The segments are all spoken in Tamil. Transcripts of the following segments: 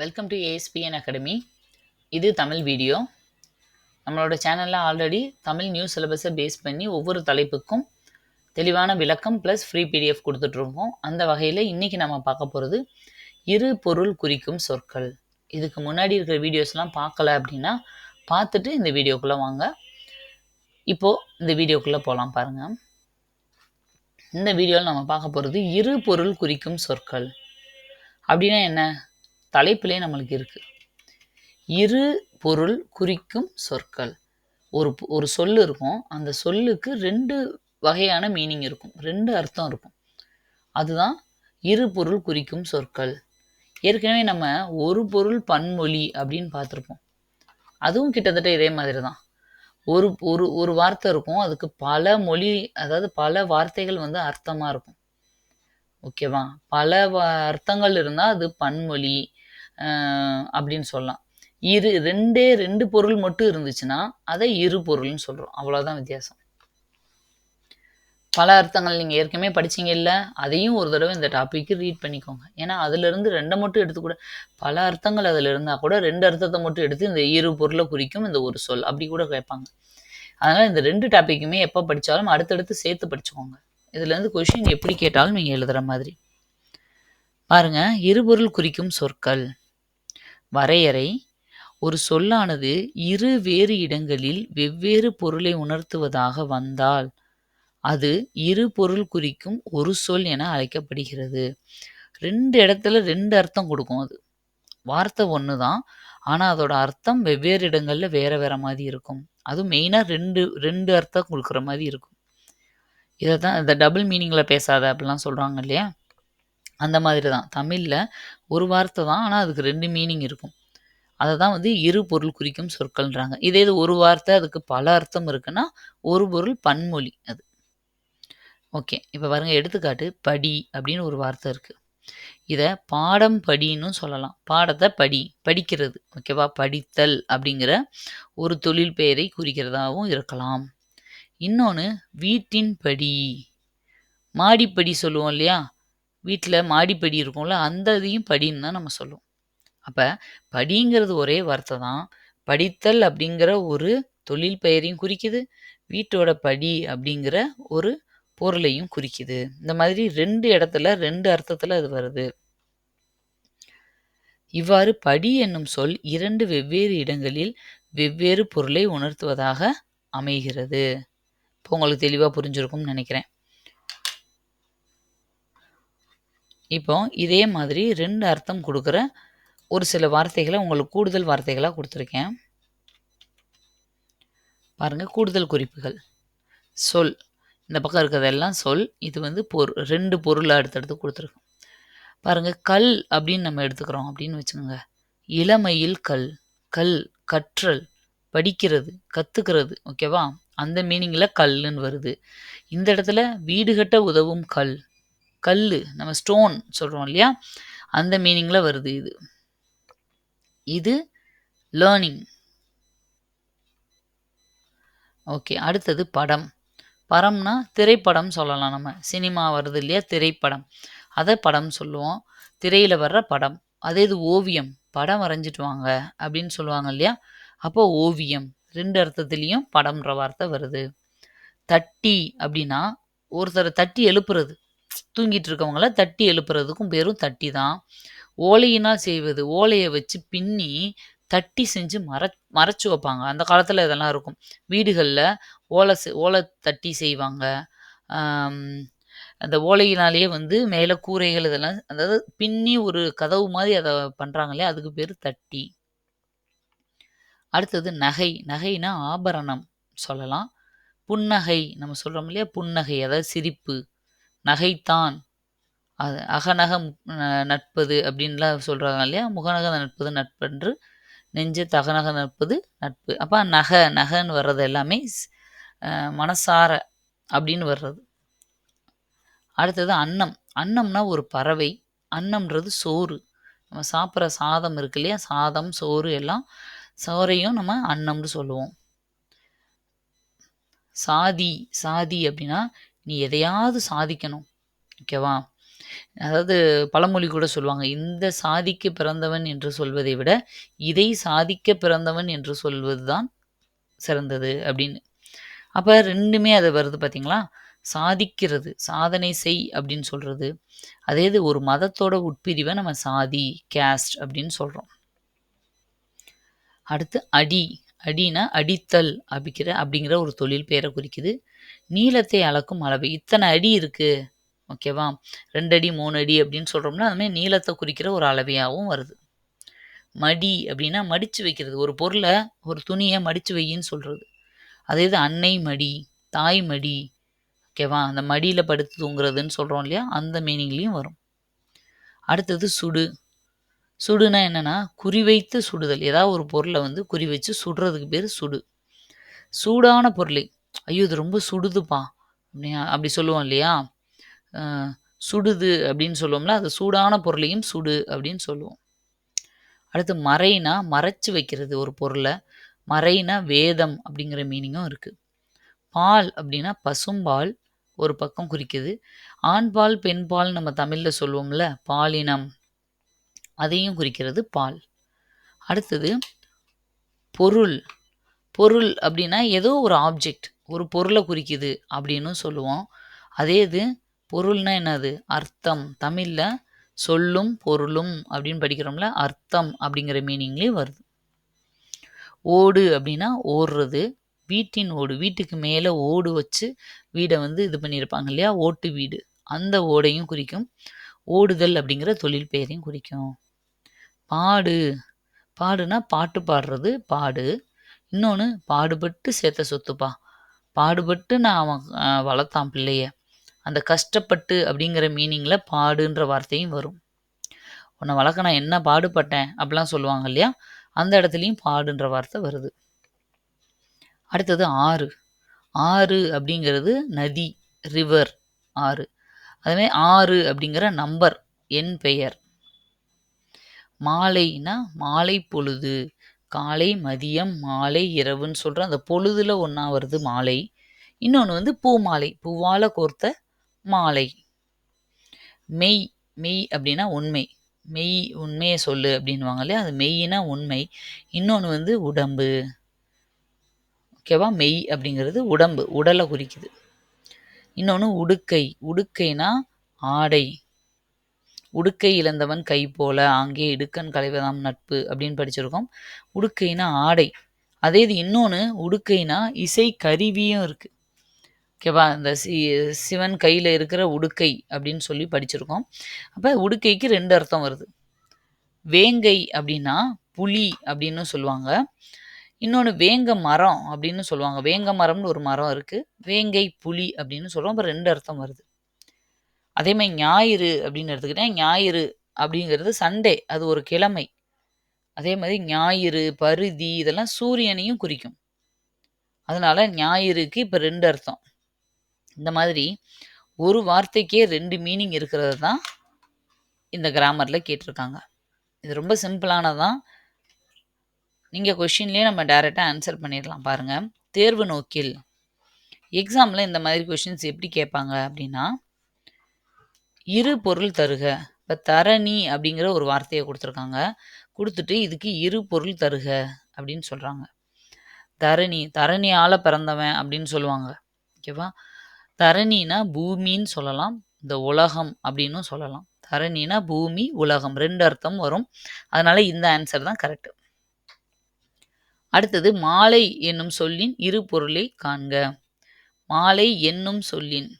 வெல்கம் டு ஏஎஸ்பிஎன் அகாடமி இது தமிழ் வீடியோ. நம்மளோட சேனலில் ஆல்ரெடி தமிழ் நியூ சிலபஸை பேஸ் பண்ணி ஒவ்வொரு தலைப்புக்கும் தெளிவான விளக்கம் ப்ளஸ் ஃப்ரீ பிடிஎஃப் கொடுத்துட்ருக்கோம் அந்த வகையில் இன்றைக்கி நம்ம பார்க்க போகிறது இரு பொருள் குறிக்கும் சொற்கள். இதுக்கு முன்னாடி இருக்கிற வீடியோஸ்லாம் பார்க்கல அப்படின்னா பார்த்துட்டு இந்த வீடியோக்குள்ளே வாங்க. இப்போது இந்த வீடியோக்குள்ளே போகலாம் பாருங்கள் இந்த வீடியோவில் நம்ம பார்க்க போகிறது இரு பொருள் குறிக்கும் சொற்கள். அப்படின்னா என்ன? தலைப்பிலே நம்மளுக்கு இருக்கு. இரு பொருள் குறிக்கும் சொற்கள். ஒரு ஒரு சொல் இருக்கும். அந்த சொல்லுக்கு ரெண்டு வகையான மீனிங் இருக்கும். ரெண்டு அர்த்தம் இருக்கும். அதுதான் இரு பொருள் குறிக்கும் சொற்கள். ஏற்கனவே நம்ம ஒரு பொருள் பன்மொழி அப்படின்னு பார்த்துருப்போம். அதுவும் கிட்டத்தட்ட இதே மாதிரி தான் ஒரு ஒரு ஒரு வார்த்தை இருக்கும். அதுக்கு பல மொழி அதாவது பல வார்த்தைகள் வந்து அர்த்தமாக இருக்கும். ஓகேவா? பல அர்த்தங்கள் இருந்தால் அது பன்மொழி. அப்படின்னு சொல்லலாம். இரு ரெண்டே ரெண்டு பொருள் மட்டும் இருந்துச்சுன்னா அதை இரு பொருள்னு சொல்கிறோம் அவ்வளோதான் வித்தியாசம். பல அர்த்தங்கள் நீங்கள் ஏற்கனவே படிச்சீங்க இல்லை அதையும் ஒரு தடவை இந்த டாப்பிக்கு ரீட் பண்ணிக்கோங்க. ஏன்னா அதுலேருந்து ரெண்டை மட்டும் எடுத்துக்கூட பல அர்த்தங்கள் அதில் இருந்தால் கூட ரெண்டு அர்த்தத்தை மட்டும் எடுத்து இந்த இரு பொருளை குறிக்கும் இந்த ஒரு சொல். அப்படி கூட கேட்பாங்க. அதனால் இந்த ரெண்டு டாப்பிக்குமே எப்போ படித்தாலும் அடுத்தடுத்து சேர்த்து படிச்சுக்கோங்க. இதுலேருந்து கொஷின் எப்படி கேட்டாலும் நீங்கள் எழுதுகிற மாதிரி. பாருங்க இருபொருள் குறிக்கும் சொற்கள். வரையறை ஒரு சொல்லானது இரு வேறு இடங்களில் வெவ்வேறு பொருளை உணர்த்துவதாக வந்தால் அது இரு பொருள் குறிக்கும் ஒரு சொல் என அழைக்கப்படுகிறது. ரெண்டு இடத்துல ரெண்டு அர்த்தம் கொடுக்கும் அது. வார்த்தை ஒன்று தான் ஆனால் அதோட அர்த்தம் வெவ்வேறு இடங்களில் வேற வேற மாதிரி இருக்கும். அதுவும் மெயினாக ரெண்டு ரெண்டு அர்த்தம் கொடுக்குற மாதிரி இருக்கும். இதை தான் இந்த டபுள் மீனிங்கில் பேசாத அப்படிலாம் சொல்கிறாங்க இல்லையா? அந்த மாதிரி தான். தமிழில் ஒரு வார்த்தை தான் ஆனால் அதுக்கு ரெண்டு மீனிங் இருக்கும். அதை தான் வந்து இரு பொருள் குறிக்கும் சொற்கள்ன்றாங்க. இதே இது ஒரு வார்த்தை அதுக்கு பல அர்த்தம் இருக்குன்னா ஒரு பொருள் பன்மொழி அது. ஓகே இப்போ பாருங்க எடுத்துக்காட்டு படி அப்படின்னு ஒரு வார்த்தை இருக்குது இதை பாடம் படின்னு சொல்லலாம். பாடத்தை படி படிக்கிறது ஓகேவா? படித்தல் அப்படிங்கிற ஒரு தொழில் பெயரை குறிக்கிறதாகவும் இருக்கலாம். இன்னொன்று வீட்டின் படி. மாடிப்படி சொல்லுவோம் இல்லையா? வீட்டில் மாடிப்படி இருக்கும்ல அந்த இதையும் படின்னு தான் நம்ம சொல்லுவோம். அப்போ படிங்கிறது ஒரே வார்த்தை தான். படித்தல் அப்படிங்கிற ஒரு தொழில் பெயரையும் குறிக்குது. வீட்டோட படி அப்படிங்கிற ஒரு பொருளையும் குறிக்குது. இந்த மாதிரி ரெண்டு இடத்துல ரெண்டு அர்த்தத்தில் அது வருது. இவ்வாறு படி என்னும் சொல் இரண்டு வெவ்வேறு இடங்களில் வெவ்வேறு பொருளை உணர்த்துவதாக அமைகிறது. இப்போ உங்களுக்கு தெளிவாக புரிஞ்சிருக்கும்னு நினைக்கிறேன். இப்போ இதே மாதிரி ரெண்டு அர்த்தம் கொடுக்குற ஒரு சில வார்த்தைகளை உங்களுக்கு கூடுதல் வார்த்தைகளாக கொடுத்துருக்கேன். பாருங்கள் கூடுதல் குறிப்புகள். சொல். இந்த பக்கம் இருக்கிறதெல்லாம் சொல். இது வந்து பொரு ரெண்டு பொருளாக அடுத்தடுத்து கொடுத்துருக்கோம். பாருங்கள் கல் அப்படின்னு நம்ம எடுத்துக்கிறோம் அப்படின்னு வச்சுக்கோங்க. இளமையில் கல். கல் கற்றல் படிக்கிறது கற்றுக்கிறது ஓகேவா? அந்த மீனிங்கில் கல்லுன்னு வருது. இந்த இடத்துல வீடு கட்ட உதவும் கல். கல் நம்ம ஸ்டோன் சொல்கிறோம் இல்லையா? அந்த மீனிங்கில் வருது இது. இது லேர்னிங் ஓகே அடுத்தது படம். படம்னா திரைப்படம் சொல்லலாம் நம்ம. சினிமா வருது இல்லையா? திரைப்படம். அதை படம் சொல்லுவோம். திரையில் வர்ற படம். அதே இது ஓவியம். படம் வரைஞ்சிட்டு வாங்க அப்படின்னு சொல்லுவாங்க இல்லையா? அப்போ ஓவியம். ரெண்டு அர்த்தத்துலேயும் படம்ன்ற வார்த்தை வருது. தட்டி அப்படின்னா ஒருத்தரை தட்டி எழுப்புறது. தூங்கிட்டு இருக்கவங்கள தட்டி எழுப்புறதுக்கும் பேரும் தட்டி தான் ஓலையினால் செய்வது ஓலையை வச்சு பின்னி தட்டி செஞ்சு மர மறைச்சி வைப்பாங்க. அந்த காலத்தில் இதெல்லாம் இருக்கும். வீடுகளில் ஓலை ஓலை தட்டி செய்வாங்க. அந்த ஓலையினாலேயே வந்து மேலே கூரைகள் இதெல்லாம் அதாவது பின்னி ஒரு கதவு மாதிரி அதை பண்ணுறாங்க இல்லையா? அதுக்கு பேர் தட்டி. அடுத்தது நகை. நகைனா ஆபரணம் சொல்லலாம். புன்னகை நம்ம சொல்கிறோம் இல்லையா? புன்னகை அதாவது சிரிப்பு. நகைத்தான். அது அகநக நட்பது அப்படின்லாம் சொல்கிறாங்க இல்லையா? முகநக நட்பது நட்பென்று நெஞ்ச தகநக நட்பது நட்பு. அப்போ நகை நகைன்னு வர்றது எல்லாமே மனசார அப்படின்னு வர்றது. அடுத்தது அன்னம். அன்னம்னா ஒரு பறவை. அன்னம்ன்றது சோறு. நம்ம சாப்பிட்ற சாதம் இருக்கு இல்லையா? சாதம் சோறு எல்லாம் சோறையும் நம்ம அன்னம்னு சொல்லுவோம். சாதி சாதி அப்படின்னா நீ எதையாவது சாதிக்கணும் ஓகேவா அதாவது பழமொழி கூட சொல்லுவாங்க, "இந்த சாதிக்க பிறந்தவன் என்று சொல்வதை விட, இதை சாதிக்க பிறந்தவன் என்று சொல்வது தான் சிறந்தது." அப்படின்னு. அப்போ ரெண்டுமே அது வருது பார்த்தீங்களா? சாதிக்கிறது, சாதனை செய் அப்படின்னு சொல்கிறது அதே இது ஒரு மதத்தோட உட்பிரிவை நம்ம சாதி, கேஸ்ட் அப்படின்னு சொல்கிறோம் அடுத்து அடி. அடின்னா அடித்தல் அப்படிங்கிற அப்படிங்கிற ஒரு தொழில் பெயரை குறிக்குது. நீளத்தை அளக்கும் அளவு. இத்தனை அடி இருக்குது ஓகேவா? ரெண்டு அடி, மூணு அடி அப்படின்னு சொல்கிறோம்னா அதுமாதிரி நீளத்தை குறிக்கிற ஒரு அளவையாகவும் வருது. மடி அப்படின்னா மடித்து வைக்கிறது. ஒரு பொருளை ஒரு துணியை மடித்து வையின்னு சொல்கிறது அதே இது அன்னை மடி, தாய் மடி, ஓகேவா? அந்த மடியில் படுத்து தூங்குறதுன்னு சொல்கிறோம் இல்லையா? அந்த மீனிங்லேயும் வரும். அடுத்தது சுடு. சுடுனா என்னென்னா குறிவைத்து சுடுதல். ஏதாவது ஒரு பொருளை வந்து குறி வச்சு சுடுறதுக்கு பேர் சுடு. சூடான பொருளை, "ஐயோ! இது ரொம்ப சுடுதுப்பா." அப்படியா அப்படி சொல்லுவோம் இல்லையா? சுடுது அப்படின்னு சொல்லுவோம்ல, அது சூடான பொருளையும் சுடு அப்படின்னு சொல்லுவோம். அடுத்து மறைனா, மறைச்சு வைக்கிறது ஒரு பொருளை மறைனா வேதம் அப்படிங்கிற மீனிங்கும் இருக்குது பால் அப்படின்னா பசும்பால் ஒரு பக்கம் குறிக்குது. ஆண்பால், பெண்பால் நம்ம தமிழில் சொல்லுவோம்ல, பாலினம். அதையும் குறிக்கிறது பால். அடுத்தது பொருள். பொருள் அப்படின்னா ஏதோ ஒரு ஆப்ஜெக்ட். ஒரு பொருளை குறிக்குது அப்படின்னும் சொல்லுவோம். அதே இது பொருள்னா என்னது? அர்த்தம். தமிழில் சொல்லும், பொருளும் அப்படின்னு படிக்கிறோம்ல, அர்த்தம் அப்படிங்கிற மீனிங்லேயே வருது. ஓடு அப்படின்னா ஓடுறது. வீட்டின் ஓடு. வீட்டுக்கு மேலே ஓடு வச்சு வீடை வந்து இது பண்ணியிருப்பாங்க இல்லையா? ஓட்டு வீடு. அந்த ஓடையும் குறிக்கும். ஓடுதல் அப்படிங்கிற தொழில் பெயரையும் குறிக்கும். பாடு. பாடுனா பாட்டு பாடுறது பாடு. இன்னொன்று பாடுபட்டு சேர்த்த சொத்துப்பா. பாடுபட்டு நான் அவன் வளர்த்தான் பிள்ளைய. அந்த கஷ்டப்பட்டு அப்படிங்கிற மீனிங்கில் பாடுன்ற வார்த்தையும் வரும். உன்னை வளர்க்க நான் என்ன பாடுபட்டேன்." அப்படிலாம் சொல்லுவாங்க இல்லையா? அந்த இடத்துலையும் பாடுன்ற வார்த்தை வருது. அடுத்தது ஆறு. ஆறு அப்படிங்கிறது நதி, ரிவர் ஆறு. அதுமாரி ஆறு அப்படிங்கிற நம்பர், என் பெயர். மாலைனா மாலை பொழுது. காலை, மதியம், மாலை, இரவுன்னு சொல்கிறோம் அந்த பொழுதுல ஒன்றா வருது மாலை. இன்னொன்று வந்து பூ மாலை பூவால் கோர்த்த மாலை. மெய். மெய் அப்படின்னா உண்மை. மெய் உண்மையை சொல்லு அப்படின்னுவாங்க இல்லையா? அது மெய்னா உண்மை. இன்னொன்று வந்து உடம்பு. ஓகேவா? மெய் அப்படிங்கிறது உடம்பு. உடலை குறிக்குது. இன்னொன்று உடுக்கை. உடுக்கைனா ஆடை. "உடுக்கை இழந்தவன் கை போல, ஆங்கே இடுக்கண் களைவதாம் நட்பு" அப்படின்னு படிச்சிருக்கோம். உடுக்கைனா ஆடை. அதே இது இன்னொன்று உடுக்கைனா இசை கருவியும் இருக்கு. ஓகேவா? இந்த சி சிவன் கையில் இருக்கிற உடுக்கை அப்படின்னு சொல்லி படிச்சிருக்கோம். அப்போ உடுக்கைக்கு ரெண்டு அர்த்தம் வருது. வேங்கை அப்படின்னா புலி அப்படின்னும் சொல்லுவாங்க. இன்னொன்று வேங்க மரம் அப்படின்னு சொல்லுவாங்க. வேங்க மரம்னு ஒரு மரம் இருக்குது வேங்கை, புலி அப்படின்னு சொல்லுவோம் அப்போ ரெண்டு அர்த்தம் வருது. அதே ஞாயிறு அப்படின்னு எடுத்துக்கிட்டால் ஞாயிறு அப்படிங்கிறது சண்டே. அது ஒரு கிழமை. அதே மாதிரி ஞாயிறு, பருதி இதெல்லாம் சூரியனையும் குறிக்கும். அதனால் ஞாயிறுக்கு இப்போ ரெண்டு அர்த்தம். இந்த மாதிரி ஒரு வார்த்தைக்கே ரெண்டு மீனிங் இருக்கிறது தான் இந்த கிராமரில் கேட்டிருக்காங்க. இது ரொம்ப சிம்பிளானதான் நீங்கள் கொஷின்லேயே நம்ம டைரெக்டாக ஆன்சர் பண்ணிடலாம் பாருங்கள் தேர்வு நோக்கில். எக்ஸாமில் இந்த மாதிரி கொஷின்ஸ் எப்படி கேட்பாங்க அப்படின்னா, இரு பொருள் தருக. இப்போ தரணி அப்படிங்கிற ஒரு வார்த்தையை கொடுத்துருக்காங்க கொடுத்துட்டு இதுக்கு இரு பொருள் தருக அப்படின்னு சொல்கிறாங்க தரணி, தரணியால் பிறந்தவன் அப்படின்னு சொல்லுவாங்க. ஓகேவா? தரணினா பூமின்னு சொல்லலாம். இந்த உலகம் அப்படின்னும் சொல்லலாம். தரணினா பூமி, உலகம் ரெண்டு அர்த்தம் வரும். அதனால இந்த ஆன்சர் தான் கரெக்ட். அடுத்தது மாலை என்னும் சொல்லின் இரு பொருளை காண்க. மாலை என்னும் சொல்லின்.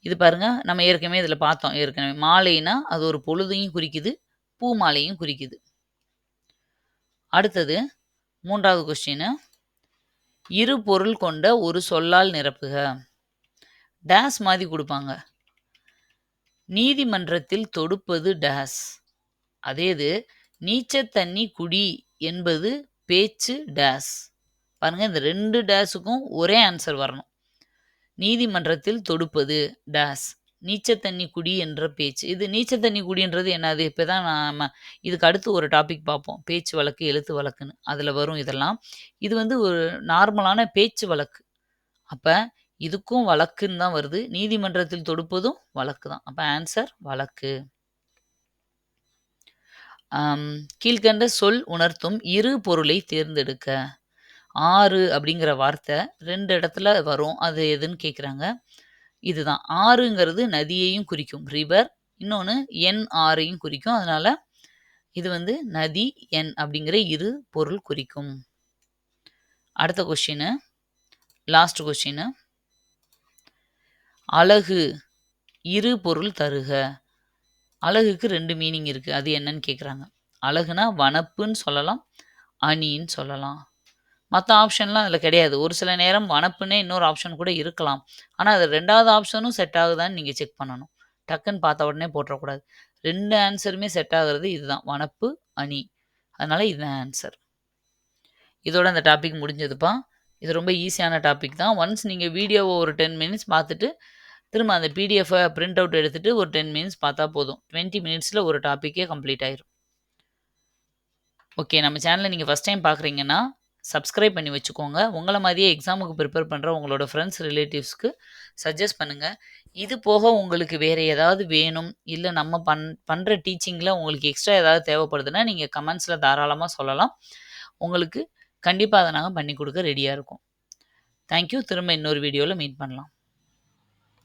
இது பாருங்க, நம்ம ஏற்கனவே இதில் பார்த்தோம் ஏற்கனவே. மாலைனா அது ஒரு பொழுதையும் குறிக்குது, பூ மாலையும் குறிக்குது. அடுத்தது மூன்றாவது கொஸ்டினு. இரு பொருள் கொண்ட ஒரு சொல்லால் நிரப்புக. டேஸ் மாதிரி கொடுப்பாங்க நீதிமன்றத்தில் தொடுப்பது டேஸ். அதே இது நீச்சத் தண்ணி குடி என்பது பேச்சு டேஸ். பாருங்க இந்த ரெண்டு டேஸுக்கும் ஒரே ஆன்சர் வரணும். நீதிமன்றத்தில் தொடுப்பது டேஸ். நீச்சத் தண்ணி குடி என்ற பேச்சு. இது நீச்சத் தண்ணி குடின்றது என்னது? இப்போ தான் நாம் இதுக்கு அடுத்து ஒரு டாபிக் பார்ப்போம். பேச்சு வழக்கு, எழுத்து வழக்குன்னு. அதில் வரும் இதெல்லாம். இது வந்து ஒரு நார்மலான பேச்சு வழக்கு. அப்போ இதுக்கும் வழக்குன்னு தான் வருது நீதிமன்றத்தில் தொடுப்பதும் வழக்கு தான் அப்போ ஆன்சர் வழக்கு கீழ்கண்ட கீழ்க்கண்ட சொல் உணர்த்தும் இரு பொருளை தேர்ந்தெடுக்க ஆறு அப்படிங்கிற வார்த்தை ரெண்டு இடத்துல வரும். அது எதுன்னு கேட்குறாங்க இதுதான். ஆறுங்கிறது நதியையும் குறிக்கும். ரிவர் இன்னொன்று என் ஆறையும் குறிக்கும். அதனால் இது வந்து நதி என் அப்படிங்கிற இரு பொருள் குறிக்கும். அடுத்த கொஷின் லாஸ்ட் கொஷின் அழகு இரு பொருள் தருக. அழகுக்கு ரெண்டு மீனிங் இருக்குது அது என்னன்னு கேட்குறாங்க அழகுனா வனப்புன்னு சொல்லலாம் அணின்னு சொல்லலாம். மற்ற ஆப்ஷன்லாம் அதில் கிடையாது. ஒரு சில நேரம் வனப்புன்னே இன்னொரு ஆப்ஷன் கூட இருக்கலாம். ஆனால் அது ரெண்டாவது ஆப்ஷனும் செட் ஆகுதான்னு நீங்கள் செக் பண்ணணும். டக்குன்னு பார்த்த உடனே போட்டுறக்கூடாது. ரெண்டு ஆன்சருமே செட் ஆகுறது இதுதான். வனப்பு அணி. அதனால் இதுதான் ஆன்சர் இதோட அந்த டாபிக் முடிஞ்சதுப்பா. இது ரொம்ப ஈஸியான டாபிக் தான். ஒன்ஸ் நீங்கள் வீடியோவை ஒரு டென் மினிட்ஸ் பார்த்துட்டு திரும்ப அந்த பிடிஎஃபை பிரிண்ட் அவுட் எடுத்துகிட்டு ஒரு டென் மினிட்ஸ் பார்த்தா போதும். டுவெண்ட்டி மினிட்ஸில் ஒரு டாப்பிக்கே கம்ப்ளீட் ஆயிரும். ஓகே நம்ம சேனலை நீங்கள் ஃபஸ்ட் டைம் பார்க்குறீங்கன்னா சப்ஸ்கிரைப் பண்ணி வச்சுக்கோங்க. உங்களை மாதிரியே எக்ஸாமுக்கு ப்ரிப்பேர் பண்ணுற உங்களோட ஃப்ரெண்ட்ஸ் ரிலேட்டிவ்ஸ்க்கு சஜஸ்ட் பண்ணுங்கள் இது போக உங்களுக்கு வேறு ஏதாவது வேணும் இல்லை நம்ம பண் பண்ணுற டீச்சிங்கில் உங்களுக்கு எக்ஸ்ட்ரா ஏதாவது தேவைப்படுதுன்னா நீங்கள் கமெண்ட்ஸில் தாராளமாக சொல்லலாம். உங்களுக்கு கண்டிப்பாக அதை நாங்கள் பண்ணி கொடுக்க ரெடியாக இருக்கும். தேங்க்யூ திரும்ப இன்னொரு வீடியோவில் மீட் பண்ணலாம்.